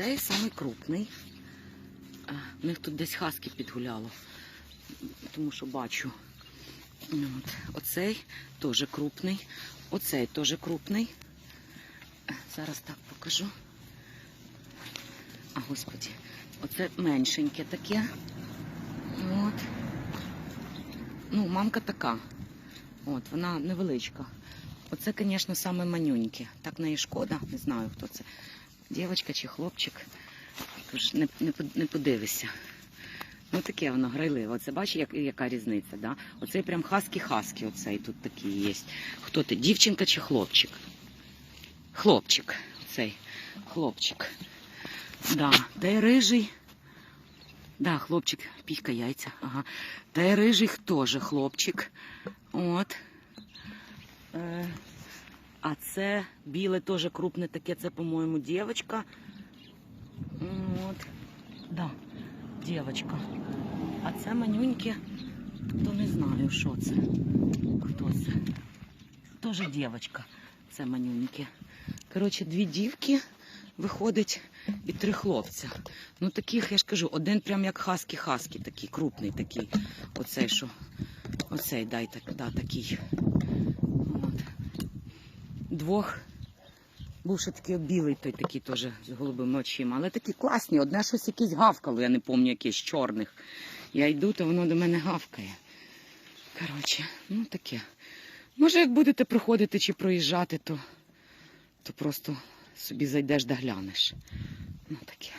оцей самий крупний. В них тут десь хаски підгуляло, тому що бачу. От. Оцей теж крупний. Оцей теж крупний. Е, Зараз так покажу. А, господі, оце меншеньке таке. От. Ну, мамка така. От, вона невеличка. Оце, звісно, саме манюньке. Так неї шкода, не знаю, хто це. Дівчинка чи хлопчик. Не, не, под- подивишся. Ну таке воно грайливе. Оце бачиш, як, яка різниця, да? Оцей прям хаски-хаски, оцей тут такий є. Хто ти, дівчинка чи хлопчик? Хлопчик. Оцей хлопчик. Да. Та й рижий. Да, хлопчик, піхка яйця. Ага. Та й рижий теж хлопчик. От. А це біле теж крупне таке, це, по-моєму, дівчинка. От. Да, дівчинка. А це манюньке, то не знаю, що це. Хто це? Теж дівчинка. Це манюньке. Коротше, дві дівки виходить і три хлопця. Ну таких, я ж кажу, один прям як хаски-хаски, такий, крупний такий. Оцей, що. Оцей, дай так, да, такий. Двох. Був ще такий білий, той такий теж з голубими очима. Але такі класні, одне щось якесь гавкало, я не пам'ятаю, якесь чорних. Я йду, то воно до мене гавкає. Коротше, ну таке. Може, як будете проходити чи проїжджати, то, то просто собі зайдеш да глянеш. Ну таке.